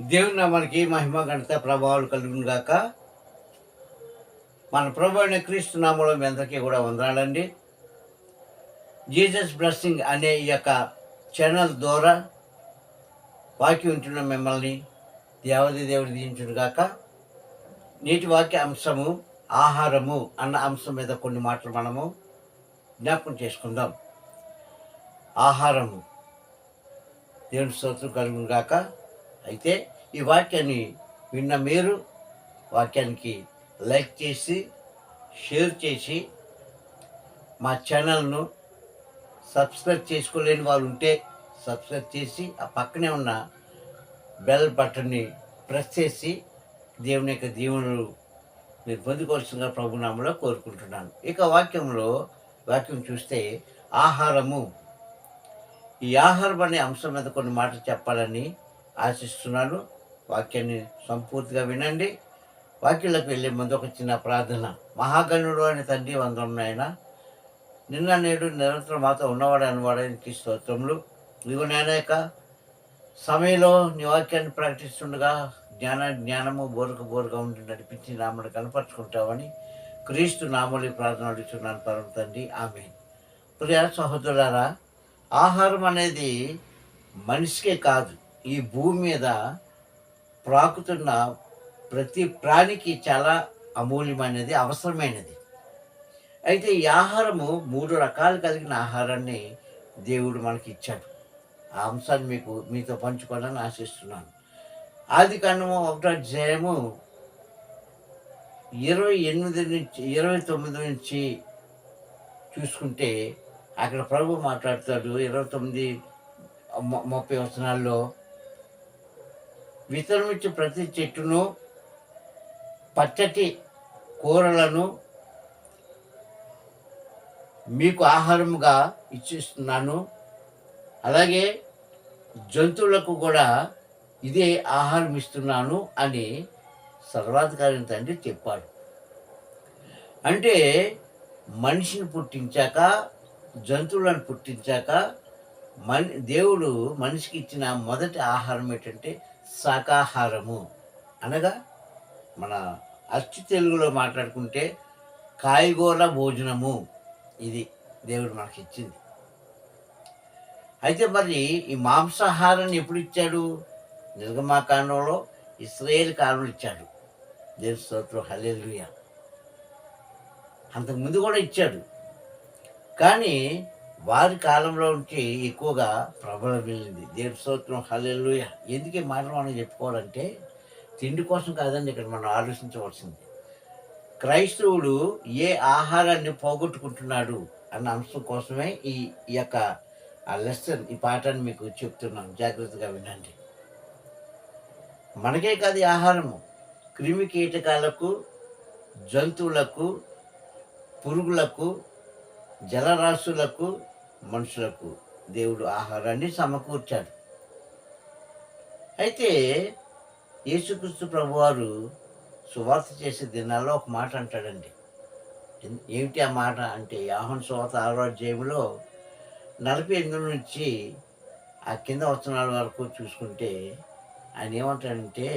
దేవుని నామానికి మహిమ ఘనత ప్రభావాలు కలుగును గాక. మన ప్రభు అయిన క్రీస్తు నామంలో మీ అందరికీ కూడా వందనాలండి. జీసస్ బ్లెస్సింగ్ అనే ఈ యొక్క ఛానల్ ద్వారా వాక్యం ఉంటున్న మిమ్మల్ని దేవది దేవుడు దించును గాక. నీటి వాక్య అంశము ఆహారము అన్న అంశం మీద కొన్ని మాటలు మనము జ్ఞాపకం చేసుకుందాం. ఆహారము. దేవుని స్తోత్రం కలుగును గాక. అయితే ఈ వాక్యాన్ని విన్న మీరు వాక్యానికి లైక్ చేసి షేర్ చేసి మా ఛానల్ను సబ్స్క్రైబ్ చేసుకోలేని వాళ్ళు ఉంటే సబ్స్క్రైబ్ చేసి ఆ పక్కనే ఉన్న బెల్ బటన్ని ప్రెస్ చేసి దేవుని యొక్క దీవెనలు మీరు పొందుకోవాల్సిందిగా ప్రభునామంలో కోరుకుంటున్నాను. ఇక వాక్యంలో వాక్యం చూస్తే ఆహారము. ఈ ఆహారం అనే అంశం మీద కొన్ని మాటలు చెప్పాలని ఆశిస్తున్నాను. వాక్యాన్ని సంపూర్తిగా వినండి. వాక్యంలోకి వెళ్ళే ముందు ఒక చిన్న ప్రార్థన. మహాగణుడు అని తండ్రి వందరం నాయన నిన్న నేడు నిరంతరం మాతో ఉన్నవాడు అనవాడానికి స్తోత్రములు. ఇవి నాయన సమయంలో నీ వాక్యాన్ని ప్రకటిస్తుండగా జ్ఞాన జ్ఞానము బోరక బోరగా ఉండి నడిపించి నామను కనపరుచుకుంటామని క్రీస్తు నామలి ప్రార్థన అడుగుతున్నాను పరమ తండ్రి. ఆమె ప్రియ సహోదరులారా ఆహారం అనేది మనిషికే కాదు. ఈ భూమి మీద ప్రాకుతున్న ప్రతి ప్రాణికి చాలా అమూల్యమైనది అవసరమైనది. అయితే ఈ ఆహారము మూడు రకాలు కలిగిన ఆహారాన్ని దేవుడు మనకి ఇచ్చాడు ఆ అంశాన్ని మీకు మీతో పంచుకోవాలని ఆశిస్తున్నాను. ఆది కాండము ఒకటో అధ్యాయము ఇరవై ఎనిమిది నుంచి ఇరవై తొమ్మిది నుంచి చూసుకుంటే అక్కడ ప్రభు మాట్లాడతాడు. ఇరవై తొమ్మిది ముప్పై వచనాల్లో విత్తనమిచ్చే ప్రతి చెట్టును పచ్చటి కూరలను మీకు ఆహారముగా ఇచ్చిస్తున్నాను. అలాగే జంతువులకు కూడా ఇదే ఆహారం ఇస్తున్నాను అని సర్వాధికారి తండ్రి చెప్పాడు. అంటే మనిషిని పుట్టించాక జంతువులను పుట్టించాక మన్ దేవుడు మనిషికి ఇచ్చిన మొదటి ఆహారం ఏంటంటే శాకాహారము. అనగా మన అచ్చు తెలుగులో మాట్లాడుకుంటే కాయగూర భోజనము. ఇది దేవుడు మనకి ఇచ్చింది అయితే మరి ఈ మాంసాహారాన్ని ఎప్పుడు ఇచ్చాడు నిర్గమాకాండంలో ఇస్రాయేల్ కాలంలో ఇచ్చాడు. దేవ స్తోత్రం హల్లెలూయా. అంతకుముందు కూడా ఇచ్చాడు. కానీ వారి కాలంలో నుంచి ఎక్కువగా ప్రబలం వెళ్ళింది దేవుడి స్తోత్రం హల్లెలూయ. ఎందుకు ఈ మాటలు మనం చెప్పుకోవాలంటే తిండి కోసం కాదండి ఇక్కడ మనం ఆలోచించవలసింది. క్రైస్తవుడు ఏ ఆహారాన్ని పోగొట్టుకుంటున్నాడు అన్న అంశం కోసమే ఈ యొక్క ఆ లెసన్ ఈ పాఠాన్ని మీకు చెప్తున్నాను. జాగ్రత్తగా వినండి. మనకే కాదు ఈ ఆహారము. క్రిమి కీటకాలకు జంతువులకు పురుగులకు జలరాశులకు మనుషులకు దేవుడు ఆహారాన్ని సమకూర్చాడు. అయితే యేసుక్రీస్తు ప్రభువారు సువార్త చేసే దినాల్లో ఒక మాట అంటాడండి. ఏమిటి ఆ మాట అంటే యాహన్ సువార్త ఆరో అధ్యాయంలో నలభై ఎనిమిది నుంచి ఆ కింద వచనాల వరకు చూసుకుంటే ఆయన ఏమంటాడంటే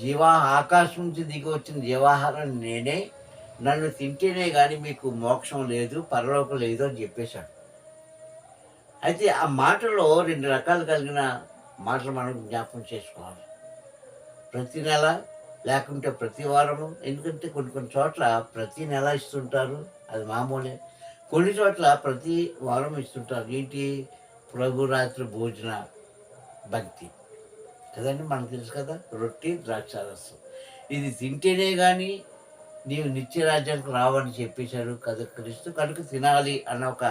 జీవా ఆకాశం నుంచి దిగి వచ్చిన జీవాహారం నేనే నన్ను తింటేనే కానీ మీకు మోక్షం లేదు పరలోకం లేదు అని చెప్పేశాడు. అయితే ఆ మాటలో రెండు రకాలు కలిగిన మాటలు మనం జ్ఞాపకం చేసుకోవాలి. ప్రతి నెల లేకుంటే ప్రతి వారము ఎందుకంటే కొన్ని కొన్ని చోట్ల ప్రతి నెల ఇస్తుంటారు అది మామూలే. కొన్ని చోట్ల ప్రతి వారం ఇస్తుంటారు ఏంటి? ప్రభు రాత్రి భోజన భక్తి. కదండి మనకు తెలుసు కదా రొట్టి ద్రాక్షారసం. ఇది తింటేనే కానీ నీవు నిత్యరాజ్యానికి రావని చెప్పేశాడు కదా క్రీస్తు. కనుక తినాలి అన్న ఒక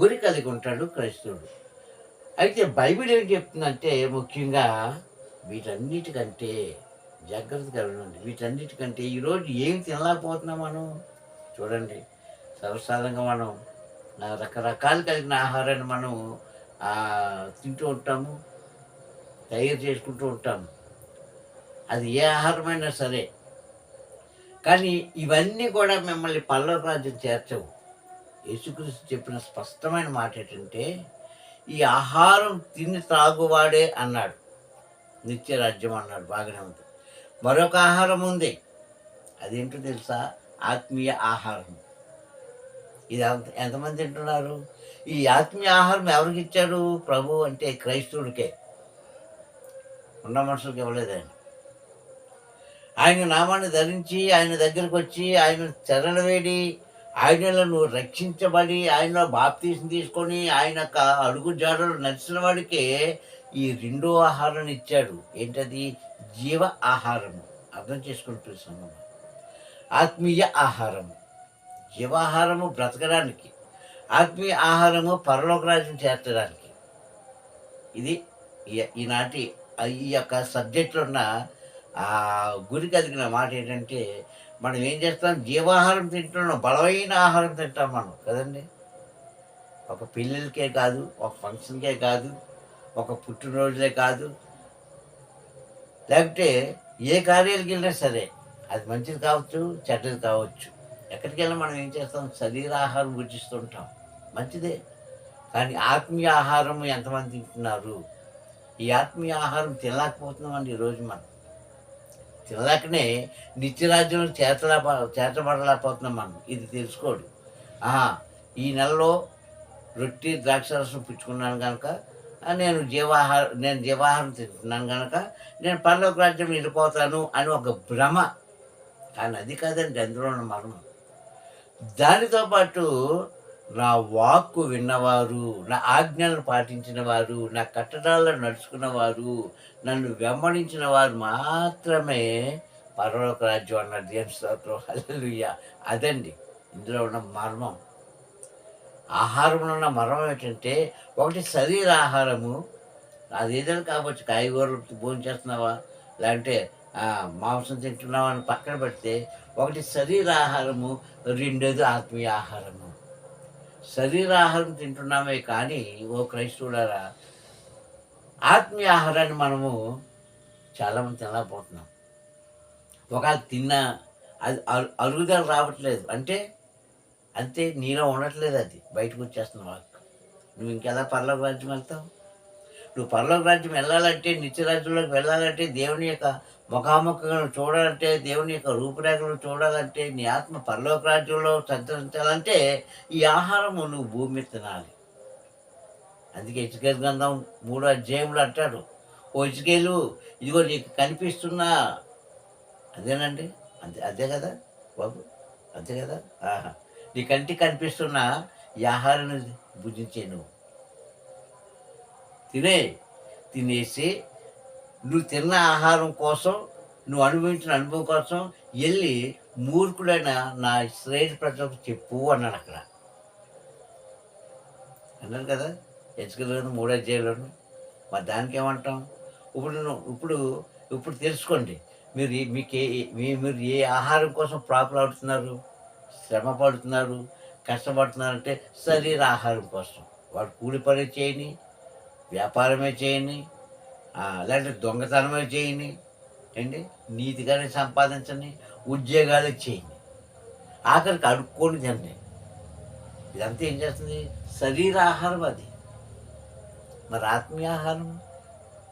గురి కలిగి ఉంటాడు క్రైస్తవుడు. అయితే బైబిల్ ఏం చెప్తుందంటే ముఖ్యంగా వీటన్నిటికంటే జాగ్రత్తగా ఉండండి వీటన్నిటికంటే ఈరోజు ఏం తినలేకపోతున్నాం మనం? చూడండి. సర్వసాధారణంగా మనం రకరకాలు కలిగిన ఆహారాన్ని మనం తింటూ ఉంటాము తయారు చేసుకుంటూ ఉంటాము. అది ఏ ఆహారమైనా సరే కానీ ఇవన్నీ కూడా మిమ్మల్ని పల్లవ రాజ్యం చేర్చవు. యేసుక్రీస్తు చెప్పిన స్పష్టమైన మాట ఏంటంటే ఈ ఆహారం తిని త్రాగువాడే అన్నాడు. నిత్య రాజ్యం అన్నాడు బాగానే ఉంది. మరొక ఆహారం ఉంది. అదేంటో తెలుసా? ఆత్మీయ ఆహారం. ఇది అంత ఎంతమంది తింటున్నారు? ఈ ఆత్మీయ ఆహారం ఎవరికి ఇచ్చాడు ప్రభు అంటే క్రైస్తవుడికే. ఉన్న మనుషులకు ఇవ్వలేదండి ఆయన నామాన్ని ధరించి ఆయన దగ్గరకు వచ్చి ఆయన చరణ వేడి ఆయనలో నువ్వు రక్షించబడి ఆయనలో బాప్తీసం తీసుకొని ఆయన యొక్క అడుగు జాడలు నడిచిన వాడికే ఈ రెండో ఆహారాన్ని ఇచ్చాడు. ఏంటది? జీవ ఆహారము అర్థం చేసుకుంటున్నాము ఆత్మీయ ఆహారము జీవాహారము బ్రతకడానికి ఆత్మీయ ఆహారము పరలోక రాజ్యం చేర్చడానికి. ఇది ఈ- ఈనాటి ఈ యొక్క సబ్జెక్టులో ఉన్న ఆ గురి కలిగిన మాట ఏంటంటే మనం ఏం చేస్తాం? జీవాహారం తింటున్నాం బలమైన ఆహారం తింటాం మనం కదండి? ఒక పెళ్ళిళ్ళకే కాదు ఒక ఫంక్షన్కే కాదు ఒక పుట్టినరోజులే కాదు. లేకపోతే ఏ కార్యాలకు వెళ్ళినా సరే అది మంచిది కావచ్చు చెడ్డది కావచ్చు. ఎక్కడికి వెళ్ళినా మనం ఏం చేస్తాం? శరీరాహారం గుర్తిస్తుంటాం మంచిదే. కానీ ఆత్మీయ ఆహారం ఎంతమంది తింటున్నారు? ఈ ఆత్మీయ ఆహారం తినలేకపోతున్నాం అండి ఈరోజు మనం. తినలేకనే నిత్యరాజ్యం చేతలా చేతబడలేకపోతున్నాం మనం. ఇది తెలుసుకోడు. ఆహా ఈ నెలలో రొట్టి ద్రాక్షరసం పుచ్చుకున్నాను కనుక నేను జీవాహార నేను జీవాహారం తింటున్నాను కనుక నేను పర్లోక రాజ్యం వెళ్ళిపోతాను అని ఒక భ్రమ. కానీ అది కాదండి అందులో ఉన్న మర్మం. దానితో పాటు నా వాక్కు విన్నవారు నా ఆజ్ఞలను పాటించిన వారు నా కట్టడాల్లో నడుచుకున్నవారు నన్ను వెంబడించిన వారు మాత్రమే పరలోక రాజ్యం అన్న దేవుని స్తోత్రం? అదండి. ఇందులో ఉన్న మర్మం. ఆహారంలో ఉన్న మర్మం ఏంటంటే ఒకటి శరీర ఆహారము. అది ఏదైనా కావచ్చు కాయగూరలు భోజనం చేస్తున్నావా? లేదంటే మాంసం తింటున్నావా అని పక్కన పెడితే ఒకటి శరీర ఆహారము రెండోది ఆత్మీయ ఆహారము. శరీరాహారం తింటున్నామే కానీ ఓ క్రైస్తవులారా ఆత్మీయ ఆహారాన్ని మనము చాలామంది తినలేకపోతున్నాం. ఒకవేళ తిన్నా అది అరుగుదల రావట్లేదు. అంటే అంతే నీలో ఉండట్లేదు అది. బయటకు వచ్చేస్తున్న వాక్ నువ్వు ఇంకెలా పర్లోక రాజ్యం వెళ్తావు? నువ్వు పర్లోక రాజ్యం వెళ్ళాలంటే నిత్యరాజ్యంలోకి వెళ్ళాలంటే దేవుని యొక్క ముఖాముఖిగా చూడాలంటే దేవుని యొక్క రూపురేఖలు చూడాలంటే నీ ఆత్మ పర్లోక రాజ్యంలో సంచరించాలంటే ఈ ఆహారము నువ్వు భూమి తినాలి. అందుకే ఇసుకేలు గ్రంథం మూడో అధ్యాయంలో అంటాడు ఓ ఇసుకేలు ఇదిగో నీకు కనిపిస్తున్నా. అదేనండి? అంతే అదే కదా బాబు అంతే కదా? ఆహా. నీ కంటికి కనిపిస్తున్న ఈ ఆహారాన్ని భుజించే నువ్వు. తినే తినేసి నువ్వు తిన్న ఆహారం కోసం నువ్వు అనుభవించిన అనుభవం కోసం వెళ్ళి మూర్ఖుడైన నా శ్రేణి ప్రజలకు చెప్పు అన్నాడు అక్కడ. అన్నాను కదా? హెచ్చుకలను మూడో అధ్యాయులను. మరి దానికి ఏమంటాం ఇప్పుడు ఇప్పుడు ఇప్పుడు తెలుసుకోండి. మీరు మీకు ఏ మీ- మీరు ఏ ఆహారం కోసం ప్రాకులాడుతున్నారు? శ్రమ పడుతున్నారు? కష్టపడుతున్నారంటే శరీర ఆహారం కోసం. వాడు కూలి పని చేయని వ్యాపారమే చేయని లేదంటే దొంగతనమే చేయని ఏంటి? నీతిగానే సంపాదించని ఉద్యోగాలు చేయని. ఆఖరికి అడుక్కొని తినండి ఇదంతా ఏం చేస్తుంది? శరీర ఆహారం అది. మరి ఆత్మీయ ఆహారం?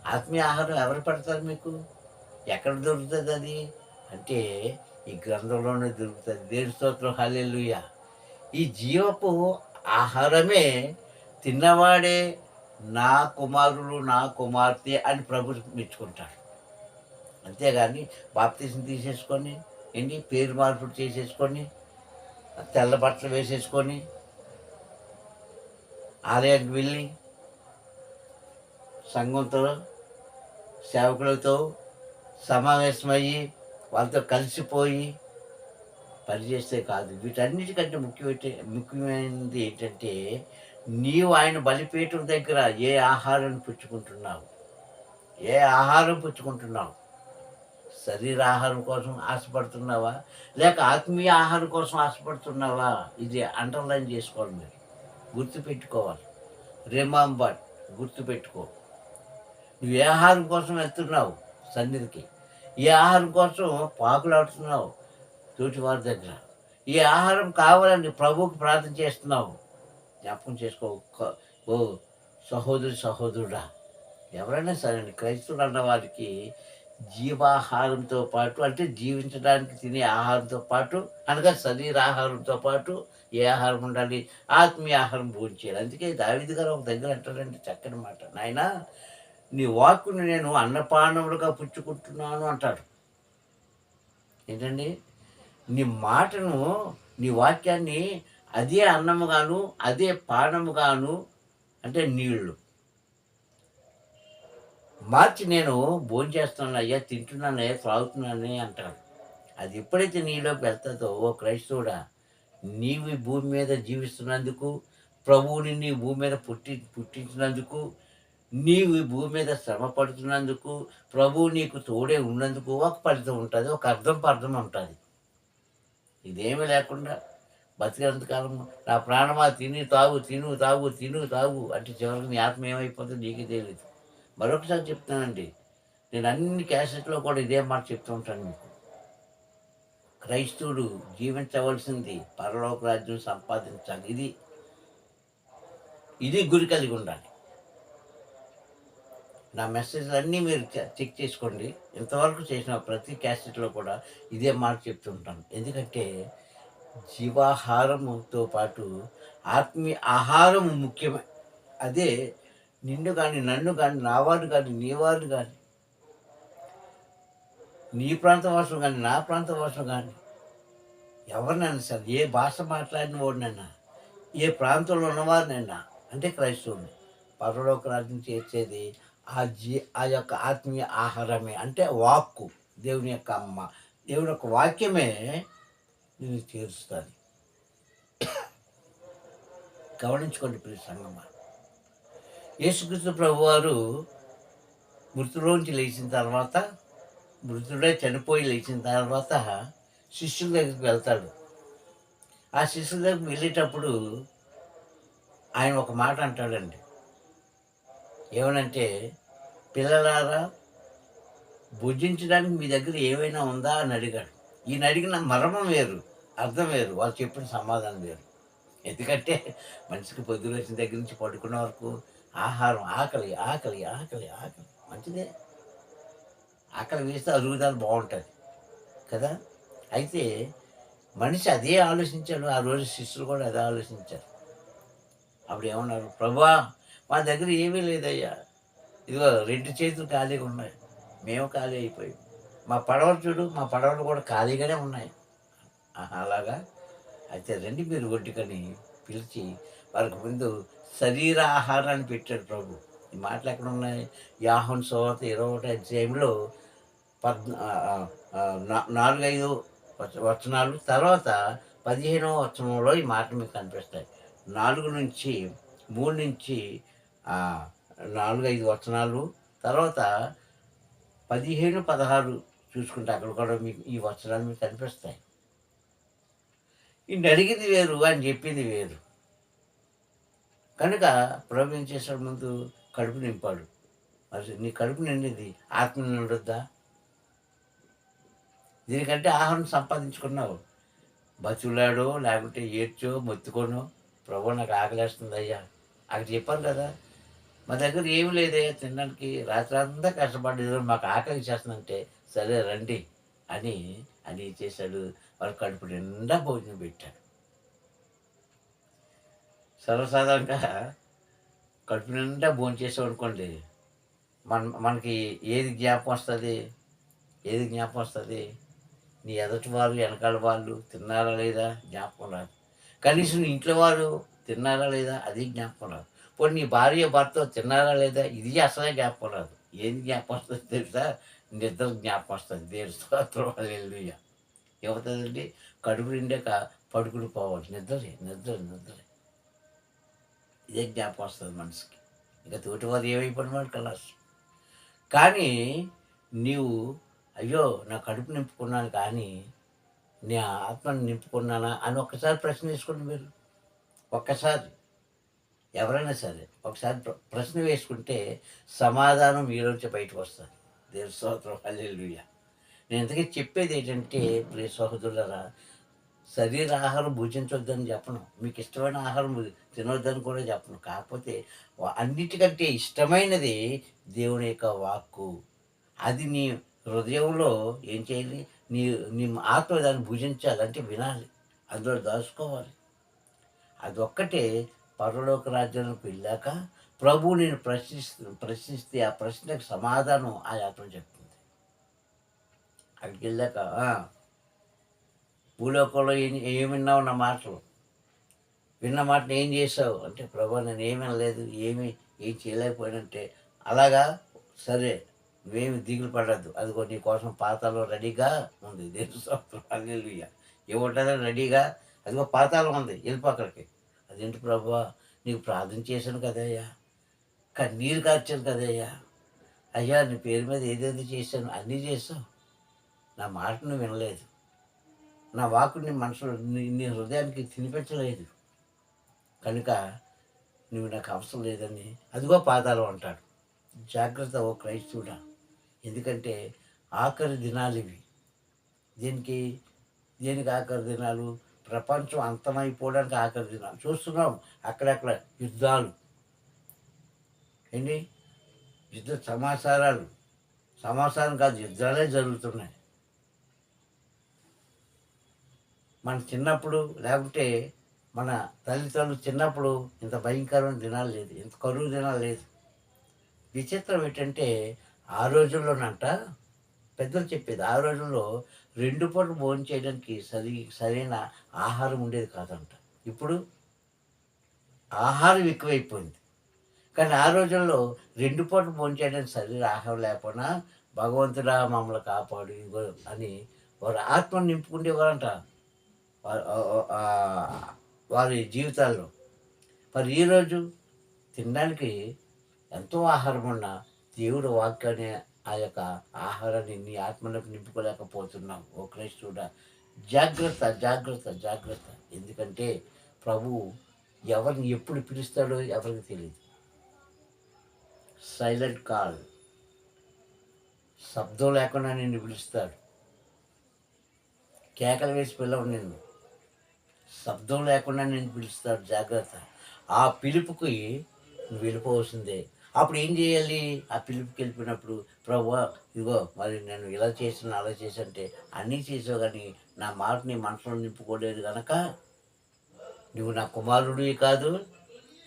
ఆత్మీయ ఆహారం ఎవరు పెడతారు మీకు? ఎక్కడ దొరుకుతుంది అది? అంటే ఈ గ్రంథంలోనే దొరుకుతుంది. దేని స్తోత్రం? హల్లెలూయ. ఈ జీవపు ఆహారమే తిన్నవాడే నా కుమారులు నా కుమార్తె అని ప్రభు మెచ్చుకుంటాడు. అంతేగాని బాప్తీసం తీసేసుకొని ఏంటి? పేరు మార్పులు చేసేసుకొని తెల్ల బట్టలు వేసేసుకొని ఆలయానికి వెళ్ళి సంఘంతో సేవకులతో సమావేశమయ్యి వాళ్ళతో కలిసిపోయి పనిచేస్తే కాదు. వీటన్నిటికంటే ముఖ్యమైతే ముఖ్యమైనది ఏంటంటే నీవు ఆయన బలిపీఠం దగ్గర ఏ ఆహారాన్ని పుచ్చుకుంటున్నావు? ఏ ఆహారం పుచ్చుకుంటున్నావు? శరీర ఆహారం కోసం ఆశపడుతున్నావా? లేక ఆత్మీయ ఆహారం కోసం ఆశపడుతున్నావా? ఇది అండర్లైన్ చేసుకోవాలి మీరు. గుర్తుపెట్టుకోవాలి. రిమాంబర్ గుర్తుపెట్టుకో. నువ్వు ఏ ఆహారం కోసం వెళ్తున్నావు సన్నిధికి? ఏ ఆహారం కోసం పాకులాడుతున్నావు తోటి వారి దగ్గర. ఈ ఆహారం కావాలని ప్రభువుకి ప్రార్థన చేస్తున్నావు. జ్ఞాపకం చేసుకో ఓ సహోదరి సహోదరుడా. ఎవరైనా సరే క్రైస్తవులు అన్న వారికి జీవాహారంతో పాటు అంటే జీవించడానికి తినే ఆహారంతో పాటు అనగా శరీర ఆహారంతో పాటు ఏ ఆహారం ఉండాలి? ఆత్మీయ ఆహారం భోంచేయాలి అందుకే దావిది గారు ఒక దగ్గర అంటారంటే చక్కని మాట. నాయన నీ వాక్కుని నేను అన్నపానములుగా పుచ్చుకుంటున్నాను అంటాడు. ఏంటండి? నీ మాటను నీ వాక్యాన్ని అదే అన్నముగాను అదే పానముగాను అంటే నీళ్ళు మార్చి నేను భోజనం చేస్తున్నాను అయ్యా తింటున్నానయ్యా త్రాగుతున్నానని అంటాడు. అది ఎప్పుడైతే నీలోకి వెళ్తుందో ఓ క్రైస్తవుడా నీవు భూమి మీద జీవిస్తున్నందుకు ప్రభువుని నీ భూమి మీద పుట్టి పుట్టించినందుకు నీవు ఈ భూమి మీద శ్రమ పడుతున్నందుకు ప్రభువు నీకు తోడే ఉన్నందుకు ఒక ఫలితం ఉంటుంది ఒక అర్థం పర్థం ఉంటుంది. ఇదేమీ లేకుండా బతికినంతకాలం నా ప్రాణమా? తిని తాగు తిను తాగు తిను తాగు. అంటే చివరికి నీ ఆత్మ ఏమైపోతుందో నీకే తెలియదు మరొకసారి చెప్తానండి. నేను అన్ని క్యాసెట్లో కూడా ఇదే మాట చెప్తూ ఉంటాను మీకు. క్రైస్తవుడు జీవించవలసింది పరలోక రాజ్యం సంపాదించాలి. ఇది ఇది గురి కలిగి ఉండాలి. నా మెసేజ్లన్నీ మీరు చె- చెక్ చేసుకోండి. ఇంతవరకు చేసిన ప్రతి క్యాసెట్లో కూడా ఇదే మాట చెప్తుంటాను. ఎందుకంటే జీవాహారముతో పాటు ఆత్మీయ ఆహారం ముఖ్యమే. అదే నిన్ను కానీ నన్ను కానీ నావాడు కానీ నీవాడు కానీ నీ ప్రాంత వాసులు కానీ నా ప్రాంత వాసులు కానీ ఎవరినైనా సరే ఏ భాష మాట్లాడిన వాడినైనా ఏ ప్రాంతంలో ఉన్నవారినైనా అంటే క్రైస్తవుని. పరలోక రాజ్యం చేసేది ఆ జీ ఆ యొక్క ఆత్మీయ ఆహారమే. అంటే వాక్కు దేవుని యొక్క అమ్మ. దేవుని యొక్క వాక్యమే నేను తీరుస్తుంది గమనించుకోండి ప్రియ యేసుకృష్ణ ప్రభు వారు మృతులోంచి లేచిన తర్వాత మృతుడే చనిపోయి లేచిన తర్వాత శిష్యుల దగ్గరికి వెళ్తాడు. ఆ శిష్యుల దగ్గరికి వెళ్ళేటప్పుడు ఆయన ఒక మాట అంటాడండి. ఏమనంటే పిల్లలారా భుజించడానికి మీ దగ్గర ఏమైనా ఉందా అని అడిగాడు. ఈయన అడిగిన మర్మం వేరు అర్థం వేరు వాళ్ళు చెప్పిన సమాధానం వేరు. ఎందుకంటే మనిషికి పొద్దున వచ్చిన దగ్గర నుంచి పడుకున్న వరకు ఆహారం ఆకలి ఆకలి ఆకలి ఆకలి. మంచిదే. ఆకలి వేస్తే అరుగుదల బాగుంటుంది. కదా? అయితే మనిషి అదే ఆలోచించాడు ఆ రోజు శిష్యులు కూడా అదే ఆలోచించారు. అప్పుడు ఏమన్నారు? ప్రభా మా దగ్గర ఏమీ లేదయ్యా. ఇదిగో రెండు చేతులు ఖాళీగా ఉన్నాయి. మేము ఖాళీ అయిపోయాం. మా పడవలు చూడు మా పడవలు కూడా ఖాళీగానే ఉన్నాయి. అలాగా? అయితే రండి మీరు ఒడ్డుకని పిలిచి వారికి ముందు శరీర ఆహారాన్ని పెట్టాడు ప్రభు. ఈ మాటలు ఎక్కడ ఉన్నాయి? యాహన్ సోత ఇరవై ఒకటి అధ్యాయంలో పద్ నాలుగైదు వచనాలు తర్వాత పదిహేనవ వచనంలో ఈ మాటలు మీకు కనిపిస్తాయి. నాలుగు నుంచి మూడు నుంచి నాలుగు ఐదు వచనాలు. తర్వాత పదిహేను పదహారు చూసుకుంటే అక్కడ కూడా మీకు ఈ వచనాలు మీకు కనిపిస్తాయి. ఈయన అడిగింది వేరు అని చెప్పింది వేరు. కనుక ప్రభు ఏం ముందు? కడుపు నింపాడు. మరి నీ కడుపు నిండింది ఆత్మ నిండుద్దా దీనికంటే ఆహారం సంపాదించుకున్నావు. బతులాడో లేకుంటే ఏడ్చో మొత్తుకోనో ప్రభు నాకు ఆకలేస్తుంది అయ్యా అక్కడ చెప్పాను కదా మా దగ్గర ఏమి లేదే తినడానికి రాత్రి అంతా కష్టపడి మాకు ఆకలి చేస్తుందంటే సరే రండి అని అని చేశాడు. వాళ్ళ కడుపు నిండా భోజనం పెట్టాడు. సర్వసాధారణంగా కడుపు నిండా భోజనం చేసాం అనుకోండి మన మనకి ఏది జ్ఞాపకం వస్తుంది? ఏది జ్ఞాపకం వస్తుంది? నీ ఎదటి వారు వెనకాల వాళ్ళు తిన్నారా లేదా? జ్ఞాపకం రాదు. కనీసం ఇంట్లో వారు తిన్నారా లేదా? అది జ్ఞాపకం రాదు. పోనీ నీ భార్య భర్త తిన్నారా లేదా? ఇది అసలే జ్ఞాపకం రాదు. ఏది జ్ఞాపకం వస్తుంది తెలుసా? నిద్ర జ్ఞాపకం వస్తుంది. దేని స్తోత్రం హల్లెలూయా. ఏమవుతుందండి కడుపు నిండాక పడుకుని పోవాలి. నిద్రే నిద్ర నిద్రే. ఇదే జ్ఞాపకం వస్తుంది మనసుకి. ఇంకా తోటివారు ఏమైపోయిన వాడు కలాస్ కానీ నీవు అయ్యో నా కడుపు నింపుకున్నాను కానీ నీ ఆత్మను నింపుకున్నానా అని ఒక్కసారి ప్రశ్న వేసుకోండి మీరు. ఒక్కసారి. ఎవరైనా సరే ఒకసారి ప్ర- ప్రశ్న వేసుకుంటే సమాధానం మీలోంచి బయటకు వస్తుంది. దేని స్తోత్రం హల్లెలూయా. నేను ఇంతకీ చెప్పేది ఏంటంటే ప్రియ సహోదరులరా శరీర ఆహారం భుజించొద్దని చెప్పను. మీకు ఇష్టమైన ఆహారం తినొద్దని కూడా చెప్పను. కాకపోతే అన్నిటికంటే ఇష్టమైనది దేవుని యొక్క వాక్కు. అది నీ హృదయంలో ఏం చేయాలి? నీ నీ ఆత్మ దాన్ని భుజించాలంటే వినాలి. అందులో దాచుకోవాలి. అదొక్కటే పరలోక రాజ్యానికి వెళ్ళాక ప్రభు నేను ప్రశ్నిస్తు ప్రశ్నిస్తే ఆ ప్రశ్నకు సమాధానం ఆ ఆత్మ చెప్తుంది. అక్కడికి వెళ్ళాక భూలోకంలో ఏం ఏం విన్నావు నా మాటలు? విన్న మాటను ఏం చేసావు అంటే ప్రభు నేను ఏమీ లేదు ఏమి ఏం చేయలేకపోయానంటే అలాగా సరే నువ్వేమి దిగులు పడద్దు. అదిగో నీ కోసం పాతాలో రెడీగా ఉంది. దేవుడు స్తోత్రం. ఏ ఏముంటుందో రెడీగా? అదిగో పాతాళం ఉంది. వెళ్ళిపో అక్కడికి. అదేంటి ప్రభు? నీకు ప్రార్థన చేశాను కదయ్యా. కన్నీరు కార్చాను కదయ్యా. అయ్యా నీ పేరు మీద ఏదేది చేశాను. అన్నీ చేశావు. నా మాటను వినలేదు. నా వాకుని మనసులో నీ హృదయానికి తినిపించలేదు. కనుక నువ్వు నాకు అవసరం లేదని అదిగో పాదాలు అంటాడు. జాగ్రత్త ఓ క్రైస్తవుడా. ఎందుకంటే ఆఖరి దినాలు ఇవి. దీనికి? దేనికి ఆఖరి దినాలు? ప్రపంచం అంతమైపోవడానికి ఆఖరి చూస్తున్నాం అక్కడక్కడ యుద్ధాలు. ఏంటి? యుద్ధ సమాచారాలు. సమాచారం కాదు యుద్ధాలే జరుగుతున్నాయి. మన చిన్నప్పుడు లేకుంటే మన తల్లిదండ్రులు చిన్నప్పుడు ఇంత భయంకరమైన దినాలు లేదు ఇంత కరువు దినాలు లేదు. విచిత్రం ఏంటంటే ఆ రోజుల్లోనంట పెద్దలు చెప్పేది ఆ రోజుల్లో రెండు పూట భోజనం చేయడానికి సరి సరైన ఆహారం ఉండేది కాదంట. ఇప్పుడు ఆహారం ఎక్కువైపోయింది. కానీ ఆ రోజుల్లో రెండు పూట భోజనం చేయడానికి సరైన ఆహారం లేకపోయినా భగవంతుడా మమ్మల్ని కాపాడు ఇదిగో అని వారు ఆత్మను నింపుకునేవారంట వారి జీవితాల్లో. మరి ఈరోజు తినడానికి ఎంతో ఆహారం ఉన్నా దేవుడు వాక్యాన్ని ఆ యొక్క ఆహారాన్ని నీ ఆత్మలకు నింపుకోలేకపోతున్నాం. ఓ క్రైస్తుడా జాగ్రత్త జాగ్రత్త జాగ్రత్త. ఎందుకంటే ప్రభు ఎవరిని ఎప్పుడు పిలుస్తాడో ఎవరికి తెలియదు సైలెంట్ కాల్. శబ్దం లేకుండా నిన్ను పిలుస్తాడు. కేకలు వేసి పిలవు నిన్ను. శబ్దం లేకుండా నేను పిలుస్తాడు. జాగ్రత్త. ఆ పిలుపుకి నువ్వు వెళ్ళిపోవలసిందే. అప్పుడు ఏం చేయాలి? ఆ పిలుపుకి వెళ్ళిపోయినప్పుడు ప్రభు ఇగో మరి నేను ఇలా చేసిన అలా చేసంటే అన్నీ చేసావు కానీ నా మాటని మనసులో నింపుకోలేదు కనుక నువ్వు నా కుమారుడివి కాదు.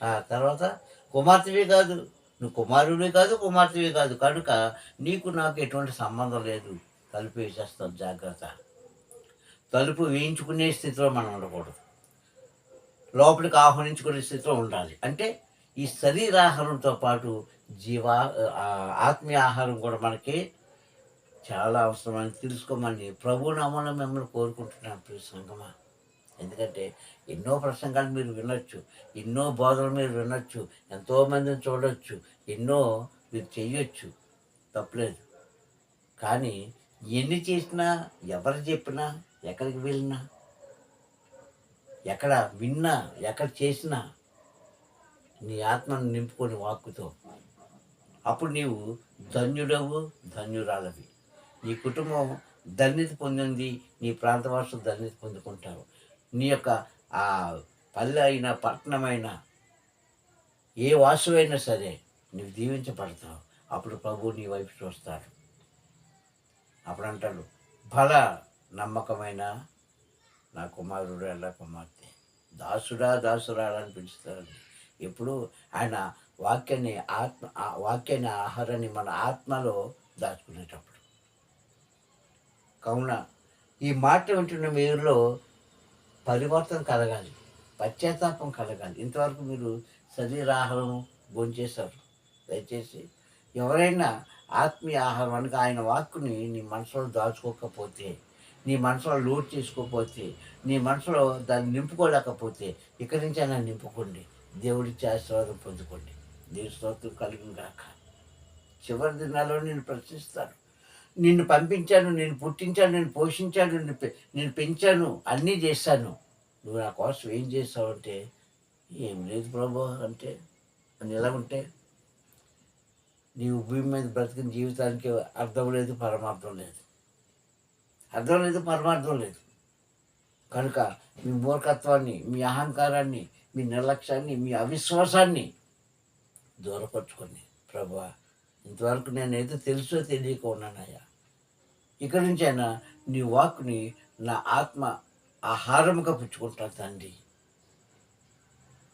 ఆ తర్వాత కుమార్తెవి కాదు. నువ్వు కుమారుడివి కాదు కుమార్తెవి కాదు. కనుక నీకు నాకు ఎటువంటి సంబంధం లేదు. తలుపు వేసేస్తాం జాగ్రత్త. తలుపు వేయించుకునే స్థితిలో మనం ఉండకూడదు. లోపలికి ఆహ్వానించుకునే స్థితిలో ఉండాలి. అంటే ఈ శరీరాహారంతో పాటు జీవా ఆత్మీయ ఆహారం కూడా మనకి చాలా అవసరమని తెలుసుకోమని ప్రభు నామంలో మిమ్మల్ని కోరుకుంటున్నాను ప్రియ సంగమా. ఎందుకంటే ఎన్నో ప్రసంగాలు మీరు వినొచ్చు ఎన్నో బోధనలు మీరు వినొచ్చు ఎంతోమందిని చూడొచ్చు ఎన్నో మీరు చెయ్యొచ్చు తప్పలేదు. కానీ ఎన్ని చేసినా ఎవరు చెప్పినా ఎక్కడికి వెళ్ళినా ఎక్కడ విన్నా ఎక్కడ చేసినా నీ ఆత్మను నింపుకొని వాక్కుతో. అప్పుడు నీవు ధన్యుడవు ధన్యురాలవి. నీ కుటుంబం ధన్యత పొందింది నీ ప్రాంతవాసులు ధన్యత పొందుకుంటారు. నీ యొక్క ఆ పల్లె అయినా పట్టణమైనా ఏ వాసువైనా సరే నీవు దీవించబడతావు. అప్పుడు ప్రభు నీ వైపు చూస్తాడు. అప్పుడు అంటాడు బల నమ్మకమైన నా కుమారుడు ఎలా కుమార్తె? దాసుడా దాసురాలని పిలుస్తాడు. ఎప్పుడు ఆయన వాక్యాన్ని ఆత్మ వాక్యాన్ని ఆహారాన్ని మన ఆత్మలో దాచుకునేటప్పుడు. కావున ఈ మాట వింటున్న మీరులో పరివర్తన కలగాలి పశ్చాత్తాపం కలగాలి. ఇంతవరకు మీరు శరీరాహారం భోంచేశారు. దయచేసి ఎవరైనా ఆత్మీయ ఆహారం అనగా ఆయన వాక్కుని నీ మనసులో దాచుకోకపోతే నీ మనసులో లోడ్ చేసుకోకపోతే నీ మనసులో దాన్ని నింపుకోలేకపోతే ఇక్కడి నుంచి ఆయన నింపుకోండి. దేవుడిచ్చే ఆశీర్వాదం పొందుకోండి. దేవుడి స్తోత్రం కలిగిన కాక చివరి దినాల్లో నేను ప్రశ్నిస్తాను. నిన్ను పంపించాను నేను పుట్టించాను నేను పోషించాను పె- నేను పెంచాను అన్నీ చేశాను. నువ్వు నా కోసం ఏం చేస్తావు అంటే ఏం లేదు ప్రభు అంటే అని ఎలా ఉంటే నీవు భూమి మీద బ్రతికిన జీవితానికి అర్థం లేదు పరమార్థం లేదు. అర్థం లేదు పరమార్థం లేదు. కనుక మీ మూర్ఖత్వాన్ని మీ అహంకారాన్ని మీ నిర్లక్ష్యాన్ని మీ అవిశ్వాసాన్ని దూరపరుచుకొని ప్రభా ఇంతవరకు నేనైతే తెలుసో తెలియక ఉన్నానయ్యా ఇక్కడి నుంచి అయినా నీ వాక్ని నా ఆత్మ ఆహారముగా పుచ్చుకుంటాను తండ్రి.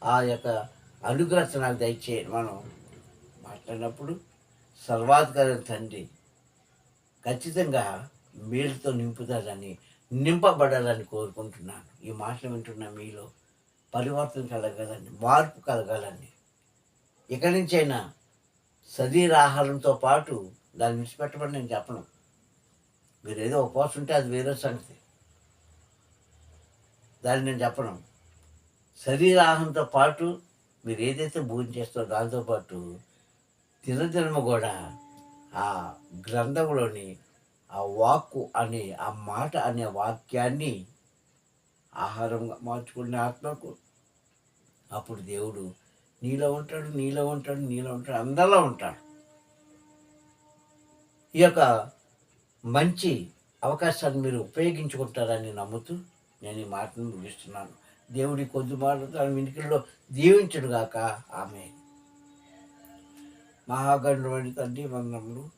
ఆ యొక్క అనుగ్రహత నాకు దయచేయండి. మనం మాట్లాడినప్పుడు సర్వాధికారి తండ్రి ఖచ్చితంగా మేలుతో నింపుతారని నింపబడాలని కోరుకుంటున్నాను. ఈ మాటలు వింటున్నా మీలో పరివర్తన కలగాలండి మార్పు కలగాలండి. ఇక్కడి నుంచైనా శరీర ఆహారంతో పాటు దాన్ని విడిచిపెట్టమని నేను చెప్పను. మీరు ఏదో ఉపవాసం ఉంటే అది వేరే సంగతి. దాన్ని నేను చెప్పను. శరీర ఆహారంతో పాటు మీరు ఏదైతే భోజనం చేస్తారో దాంతోపాటు తినదినము కూడా ఆ గ్రంథంలోని ఆ వాక్కు అనే ఆ మాట అనే వాక్యాన్ని ఆహారంగా మార్చుకునే ఆత్మకు. అప్పుడు దేవుడు నీలో ఉంటాడు నీలో ఉంటాడు నీలో ఉంటాడు అందరిలో ఉంటాడు. ఈ యొక్క మంచి అవకాశాన్ని మీరు ఉపయోగించుకుంటారని నమ్ముతూ నేను ఈ మాటను ముగిస్తున్నాను. దేవుడి కొద్ది మాటలతో వెనుకల్లో వినికిల్లో దీవించుడుగాక ఆమె మహాగణుడి తండ్రి వందములు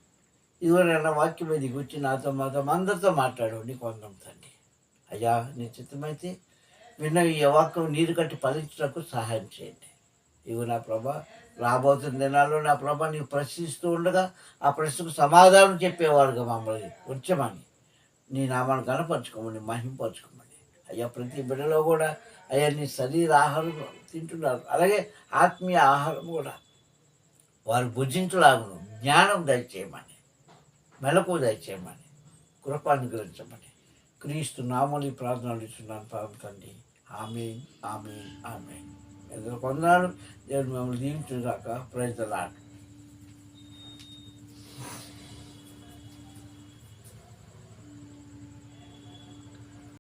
ఇదివరైనా వాక్యం మీద కూర్చి నాతో మాతో అందరితో మాట్లాడు నీకు వందం తండ్రి. అయ్యా నీ చిత్తమైతే విన్న ఈ వాక్యం నీరు కట్టి ఫలించడానికి సహాయం చేయండి. ఇవి నా ప్రభా రాబోతున్న దినాల్లో నా ప్రభా నీవు ప్రశ్నిస్తూ ఉండగా ఆ ప్రశ్నకు సమాధానం చెప్పేవారుగా మమ్మల్ని. ఉంచమని. నీ నామాన్ని కనపరచుకోమని మహింపరచుకోమని. అయ్యా ప్రతి బిడ్డలో కూడా అయ్యా నీ శరీర ఆహారం తింటున్నారు. అలాగే ఆత్మీయ ఆహారం కూడా. వారు భుజించలాగును. జ్ఞానం దయచేయమని. మెలకు దయచేయమని. గురించమని క్రీస్తు నామని ప్రార్థనలు ఇస్తున్నాను పాపం తండ్రి ఆమె ఆమె ఆమె ఎందరో కొందరు దేవుడు మిమ్మల్ని దీవించుదాకా ప్రజలాడు